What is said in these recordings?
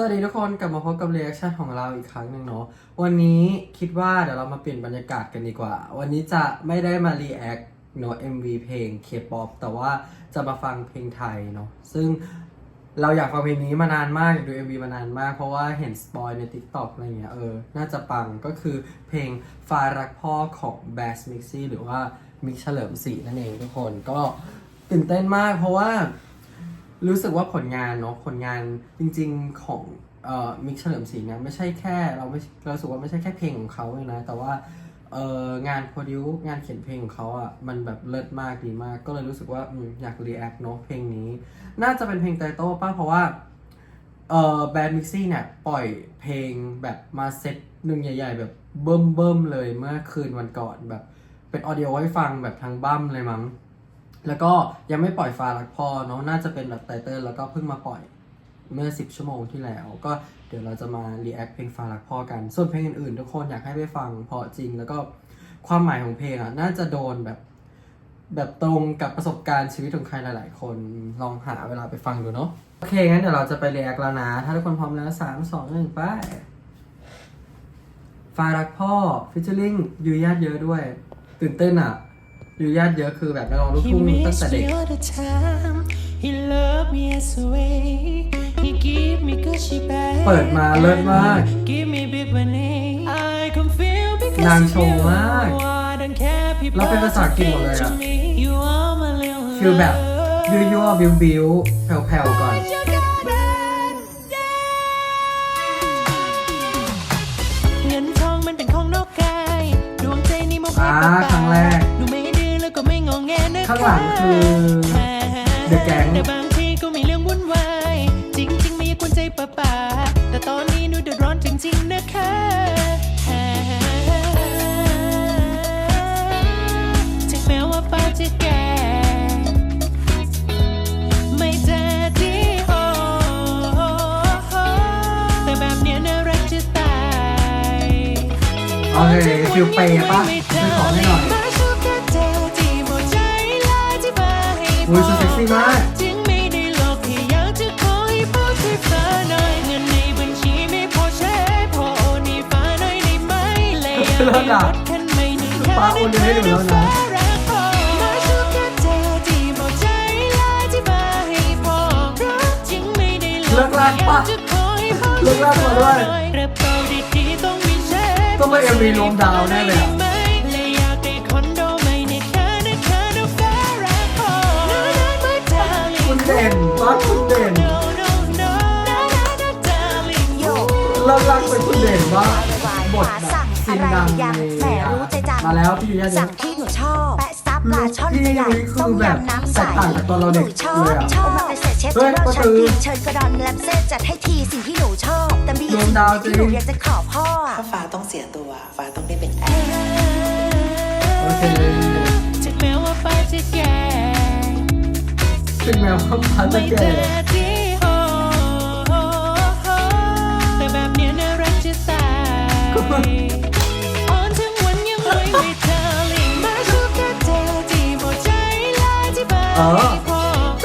สวัสดีทุกคนกลับมาพบกับเรีแอคชั่นของเราอีกครั้งหนึ่งเนาะวันนี้คิดว่าเดี๋ยวเรามาเปลี่ยนบรรยากาศกันดีกว่า วันนี้จะไม่ได้มารีแอคเนาะ MV เพลง K-POP แต่ว่าจะมาฟังเพลงไทยเนาะซึ่งเราอยากฟังเพลงนี้มานานมากอยากดู MV มานานมาก เพราะว่าเห็นสปอยใน TikTok อะไรเงี้ยเออ น่าจะปังก็คือเพลงฟ้ารักพ่อของ Bass Mixi หรือว่ามิกเฉลิมศรีนั่นเองทุกคนก็ตื่นเต้นมากเพราะว่า รู้สึกว่าผลงานเนาะผลงานจริง ๆของเอ่อมิกเฉลิมศรีเนี่ยไม่ใช่แค่เราไม่เราสึกว่าไม่ใช่แค่เพลงของเขาเลยนะแต่ว่าเอ่องานโปรดิวงานเขียนเพลงของเขาอะมันแบบเลิศมากดีมาก ก็เลยรู้สึกว่าอืมอยากรีแอคเนาะเพลงนี้ น่าจะเป็นเพลงไตโต้ป่ะเพราะว่าเอ่อแบรนด์มิกซี่เนี่ยปล่อยเพลงแบบมาเซตหนึ่งใหญ่ ๆ แบบเบิ่มเบิ่มๆเลยเมื่อคืนวันก่อนแบบเป็นออเดียให้ฟังแบบทางบั้มเลยมั้ง แล้วก็ยังไม่ปล่อยฟ้ารักพ่อเนาะน่าจะเป็นแบบไตเติ้ลแล้วก็เพิ่งมาปล่อยเมื่อ 10 ชั่วโมงที่แล้ว ก็เดี๋ยวเราจะมารีแอคเพลงฟ้ารักพ่อกัน ส่วนเพลงอื่นๆ ทุกคนอยากให้ไปฟังเพราะจริง แล้วก็ความหมายของเพลงอะน่าจะโดนแบบแบบตรงกับประสบการณ์ชีวิตของใครหลาย ๆ คนลองหาเวลาไปฟังดูเนาะโอเคงั้นเดี๋ยวเราจะไปรีแอคแล้วนะ ถ้าทุกคนพร้อมแล้วสามสองหนึ่งไปฟ้ารักพ่อฟิชเชอร์ลิงยูญาติเยอะด้วย ตื่นเต้นอะ ยูญาติเยอะคือแบบนักร้องลูก He ทุ่งตั้ง missed แต่เด็ก me all the time. He loved me as a way. He give me Gucci bag. เปิดมาเลิศมาก Give me big money. I can feel because นาง of ชง you. มาก I don't care people แล้วเป็นภาษาอังกฤษหมดเลยอะ to me. You are my little ฟิลแบบ love. ยั่วยั่วบิวบิวแผ่วแผ่วๆก่อน You got it. เงินทองมันเป็นของนอกกาย ดวงใจนี่มองให้อ่าเปล่าๆครั้งแรก ข้างหลังคือ The Gang แต่บางทีก็มีเรื่องวุ่นวายจริงๆไม่อยากกวนใจป้าป่าๆแต่ตอนนี้หนูเดือดร้อนจริง ๆ นะคะถึงแม้ว่าป้าจะแก่ไม่แท้ดีโอ้แต่แบบเนี้ยน่ารักจะตายโอเคฟิลเปย์ปะซื้อของให้หน่อย อุ้ยชุดเซ็กซี่มากจึงไม่ได้หลอกแค่อยากจะขอให้พ่อช่วยฟ้าหน่อยเงินในบัญชีไม่พอใช้พอโอนให้ฟ้าหน่อยได้ไหมเลยอยากได้รถคันใหม่หนึ่งคันป้าโอนให้หนูแล้วนะรักพ่อมาชูแค่เธอที่หมดใจและที่มาให้พ่อรักจึงไม่ได้หลอกเลิกลากปะเลิกลากมาด้วยกระเป๋าดีๆต้องมีเองไป MV รวมดาวแน่เลยอะ ว่าบทขวาแบบสั่งซีอะนไรดังยังในแหมรู้ใจจังมาแล้วพี่ยูญาติเยสั่อะงที่หนูชอบแปะซับปลาช่อนพี่ตัวใหญ่ยุ้ยคือต้มแบบยำน้ำใสแตกต่างจากตอนเราเด็กหนูชอเลยบอะชอบมาเป็นเศษเชฟเฮ้เจยอร์ก็ชัคืนอกินเชิญกระดอนแลมเซ่จัดให้ทีสิ่งที่หนูชอบแต่มีอีรกวมสิ่งดาวที่หนูจริงอยากจะขอพ่ออะถ้าฟ้าต้องเสียตัวฟ้าต้องได้เป็นแอร์โอเคถึงแม้ว่าฟ้าจะแก่ถึงแม้ว่าพันจะไม่แก่ พอโซ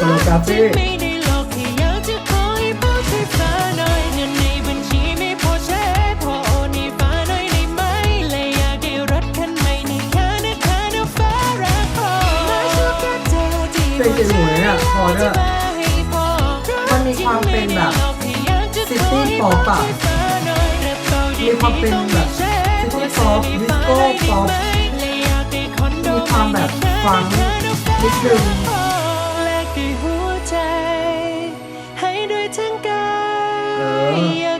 โลกราฟีไม่ได้หลอกแค่อยากจะขอให้พ่อช่วยฟ้าหน่อยเงินในบัญชีไม่พอใช้พอโอนให้ฟ้าหน่อยได้ไหมเลยอยากได้รถคันใหม่ในแค่นะคะเดี๋ยวฟ้ารักพอมาชูแค่เธอที่หมเพลงดเจ๋งหมดเลยอะพอเนี่ยมันมีความเป็นแบบซิตี้ป๊อปอะ มีความเป็นแบบซิตี้ป๊อปดิสโก้ป๊อปมีความแบบฟังนิดนึงเออก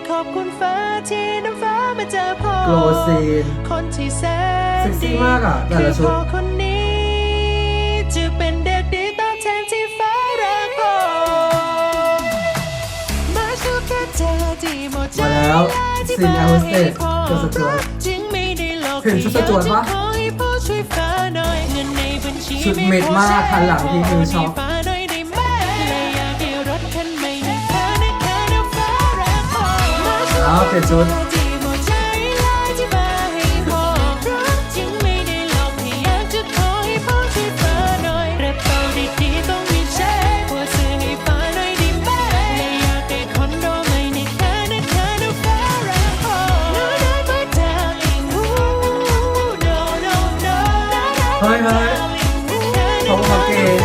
ขอบคุณฟ้าที่น้ำฟ้ามาเจอพ่อโกลซีนคนที่แสนเซ็กซี่มากอะแต่ละชุดคนนี้จะเป็นเด็กดีตอบแทนที่ฟ้ารักพ่อมาชูแค่เธอที่หมดใจมาแล้ว ซีนแอลสเตสกับสจวตจึงไม่ได้หลอกเห็นชุดสจวตปะขอให้พ่อช่วยฟ้าหน่อยเงินในบัญชีชุดเม็ดมากคันหลังที่ฟิวชอบฟ้าหน่อยได้ไหมเลยอยากได้รถคันใหม่ในแค่ในแค่เดียวฟ้ารักพ่อมาชูอ้าวเปลี่ยนชุด เขาเขาเกย์โ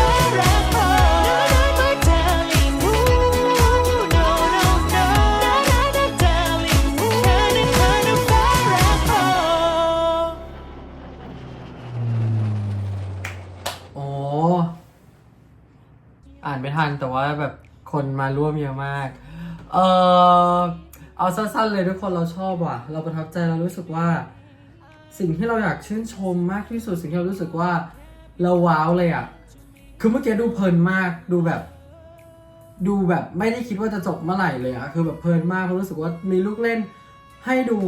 อ้อ่านไม่ทันแต่ว่าแบบคนมาร่วมเยอะมาก เออเอาสั้นๆเลยทุกคนเราชอบว่ะ เราประทับใจเรารู้สึกว่า สิ่งที่เราอยากชื่นชมมากที่สุดสิ่งที่เรารู้สึกว่า เราว้าวเลยอะ คือเมื่อกี้ดูเพลินมาก ดูแบบ ดูแบบไม่ได้คิดว่าจะจบเมื่อไหร่เลยอะ คือแบบเพลินมากเพราะรู้สึกว่ามีลูกเล่นให้ดู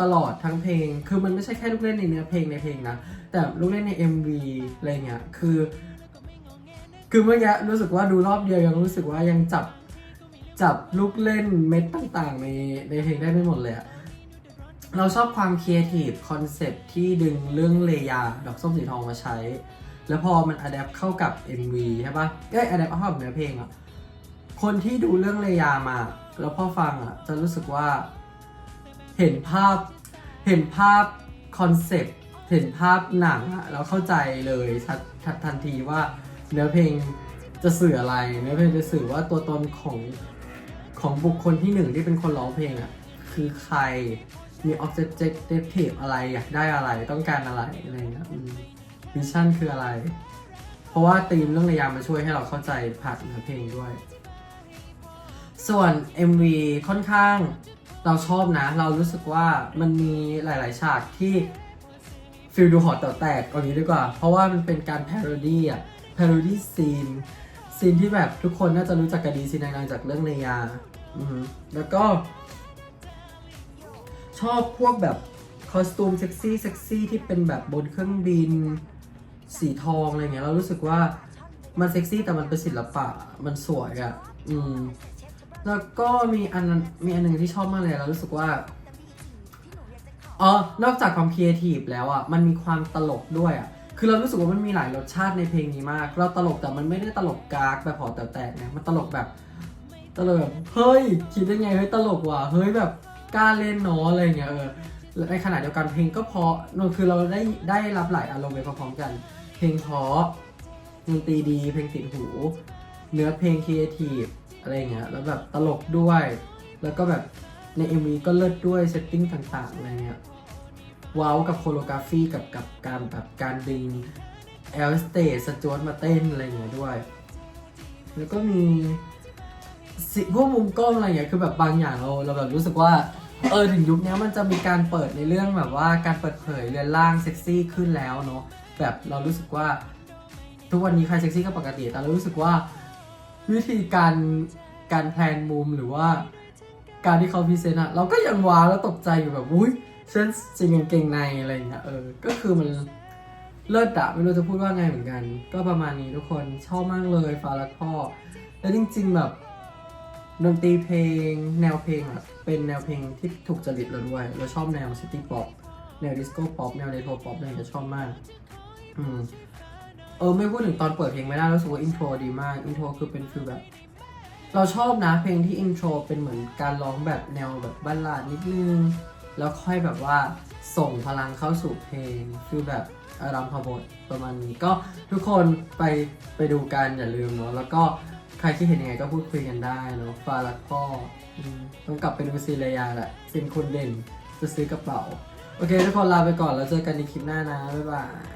ตลอดทั้งเพลง คือมันไม่ใช่แค่ลูกเล่นในเนื้อเพลงในเพลงนะ แต่ลูกเล่นใน MV อะไรเงี้ย คือ คือเมื่อกี้รู้สึกว่าดูรอบเดียวยังรู้สึกว่ายังจับ จับลูกเล่นเม็ดต่างๆ ในในเพลงได้ไม่หมดเลยอะเราชอบความครีเอทีฟคอนเซปที่ดึงเรื่องเลยาดอกส้มสีทองมาใช้ แล้วพอมันอัดแอปเข้ากับ MV ใช่ปะเอ้ยอัดแอปเข้ากับเนื้อเพลงอะคนที่ดูเรื่องเลยามา แล้วพอฟังอะจะรู้สึกว่า เห็นภาพ เห็นภาพคอนเซปต์ เห็นภาพหนังอะแล้วเข้าใจเลยทันทันทันทีว่าเนื้อเพลงจะสื่ออะไร เนื้อเพลงจะสื่อว่าตัวตนของของบุคคลที่หนึ่งที่เป็นคนร้องเพลงอะคือใครมี objective อะไรอยากได้อะไรต้องการอะไรอะไรเงี้ย วิชชั่นคืออะไร เพราะว่าธีมเรื่องระยะมาช่วยให้เราเข้าใจผ่านเนื้อเพลงด้วย ส่วน MV ค่อนข้างเราชอบนะ เรารู้สึกว่ามันมีหลาย ๆ ฉากที่ฟิลดูหอแต๋วแตกเอางี้ดีกว่า เพราะว่ามันเป็นการ parody อะ parody ซีนซีนที่แบบทุกคนน่าจะรู้จักกันดีซีนดังๆจากเรื่องเนยาอือฮึแล้วก็ ชอบพวกแบบคอสตูมเซ็กซี่เซ็กซี่ที่เป็นแบบบนเครื่องบิน สีทองอะไรเงี้ยเรารู้สึกว่ามันเซ็กซี่แต่มันเป็นศิลปะมันสวยอะ่ะอืมแล้วก็มีอันมีอันหนึ่งที่ชอบมากเลยเรารู้สึกว่าอ๋อนอกจากความครีเอทีฟแล้วอะ่ะมันมีความตลกด้วยอะ่ะคือเรารู้สึกว่ามันมีหลายรสชาติในเพลงนี้มาก เราตลกแต่มันไม่ได้ตลกกากแบบหอแต๋วแตกนะมันตลกแบบตลกแบบเฮ้ยคิดได้ไงเฮ้ยตลกว่ะเฮ้ยแบบกล้าเล่นเนาะอะไรเงี้ยเออในขณะเดียวกันเพลงก็เพราะนคือเราได้ได้รับหลายอารมณ์ไปพร้อมๆกัน ลงเพราะดนตรีดี เพลงติดหู เนื้อเพลงครีเอทีฟอะไรเงี้ย แล้วแบบตลกด้วย แล้วก็แบบใน MV ก็เลิศด้วยเซตติ้งต่างๆอะไรเงี้ย ว้าวกับโคโรกราฟีกับกับการแบบการดึงแอลสเตสจวตมาเต้นอะไรเงี้ยด้วย แล้วก็มีสิพวกมุมกล้องอะไรเงี้ย คือแบบบางอย่างเราเราแบบรู้สึกว่า เออถึงยุคนี้มันจะมีการเปิดในเรื่องแบบว่าการเปิดเผยเรือนร่างเซ็กซี่ขึ้นแล้วเนาะ แบบเรารู้สึกว่า ทุกวันนี้ใครเซ็กซี่ก็ปกติ แต่เรารู้สึกว่าวิธีการการแพลนมุมหรือว่า การที่เขาพรีเซนต์อะเราก็ยังว้าวแล้วตกใจอยู่แบบอุ้ยเช่นจริงกางเก่งในอะไรอย่างเงี้ยเออ ก็คือมันเลิศอะไม่รู้จะพูดว่าไงเหมือนกัน ก็ประมาณนี้ทุกคนชอบมากเลยฟ้ารักพ่อ แล้วจริง ๆ แบบดนตรีเพลง แนวเพลงอะเป็นแนวเพลงที่ถูกจริตเราด้วย เราชอบแนวซิตี้ป๊อปแนวดิสโก้ป๊อปแนวเรโทรป๊อปอะไรอย่างเงี้ยชอบมาก อืมเออไม่พูดถึงตอนเปิดเพลงไม่ได้รู้สึกว่าอินโทรดีมากอินโทรคือเป็นฟิลแบบ เราชอบนะเพลงที่อินโทรเป็นเหมือนการร้องแบบแนวแบบบัลลาดนิดนึง แล้วค่อยแบบว่าส่งพลังเข้าสู่เพลงฟิลแบบอารัมพบทประมาณนี้ก็ทุกคนไปไปดูกันอย่าลืมเนาะแล้วก็ใครที่เห็นยังไงก็พูดคุยกันได้เนาะฟารักพ่ออืมต้องกลับไปดูซีเรียแหละซินคุณเด่นจะซื้อกระเป๋า โอเค ทุกคนลาไปก่อนแล้วเจอกันในคลิปหน้านะ บ๊ายบาย